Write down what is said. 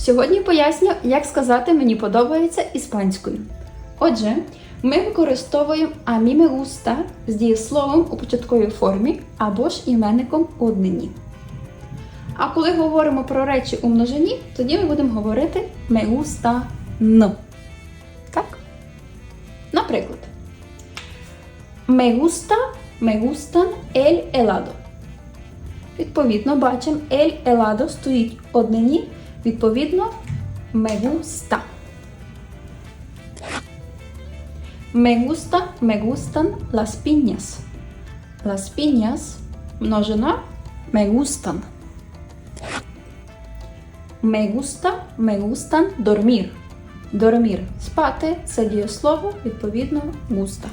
Сьогодні поясню, як сказати мені подобається іспанською. Отже, ми використовуємо а mí me gusta з дієсловом у початковій формі або ж іменником у однині. А коли говоримо про речі у множині, тоді ми будемо говорити me gusta no. Так? Наприклад, me gusta, me gustan el helado. Відповідно, бачимо, el helado стоїть в однині, відповідно, me gusta. Me gusta, me gustan las piñas. Las piñas множина me gustan. Me gusta, me gustan dormir. Dormir спати це дієслово, відповідно, gusta.